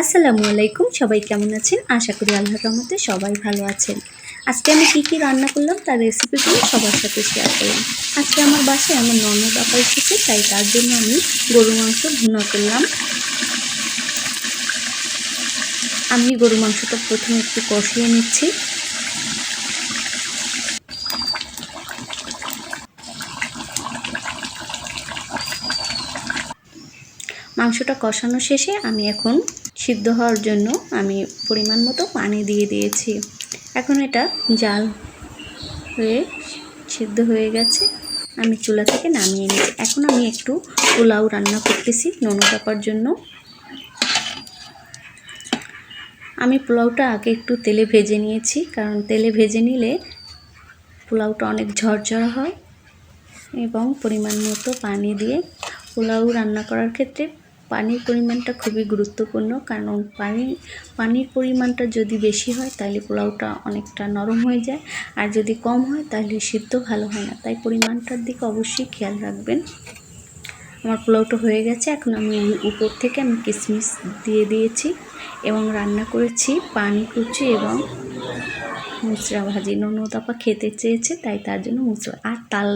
আসসালামু আলাইকুম, সবাই কেমন আছেন? আশা করি আল্লাহ রহমতে সবাই ভালো আছেন। আজকে আমি কী কী রান্না করলাম তার রেসিপিগুলো সবার সাথে শেয়ার করলাম। আজকে আমার বাসায় আমার ননদ আপা এসেছে, তাই তার জন্য আমি গরু মাংস ভুনা করলাম। আমি গরু মাংসটা প্রথমে একটু কষিয়ে নিচ্ছি। মাংসটা কষানো শেষে আমি এখন সিদ্ধ হওয়ার জন্য আমি পরিমাণ মতো পানি দিয়ে দিয়েছি। এখন এটা জাল হয়ে সিদ্ধ হয়ে গেছে। আমি চুলা থেকে নামিয়ে নিই এখন আমি একটু পোলাও রান্না করতেছি ননদ আপার জন্য। আমি পোলাওটা আগে একটু তেলে ভেজে নিয়েছি, কারণ তেলে ভেজে নিলে পোলাওটা অনেক ঝরঝরা হয় এবং পরিমাণ মতো পানি দিয়ে পোলাও রান্না করার ক্ষেত্রে পানির পরিমাণটা খুবই গুরুত্বপূর্ণ, কারণ পানি পানির পরিমাণটা যদি বেশি হয় তাহলে পোলাওটা অনেকটা নরম হয়ে যায়, আর যদি কম হয় তাহলে সিদ্ধ ভালো হয় না। তাই পরিমাণটার দিকে অবশ্যই খেয়াল রাখবেন। আমার পোলাওটা হয়ে গেছে, এখন আমি উপর থেকে আমি কিশমিশ দিয়ে দিয়েছি এবং রান্না করেছি পানি কুচি এবং মুচড়া ভাজি। ননদাপা খেতে চেয়েছে, তাই তার জন্য মুচড়া আর তাল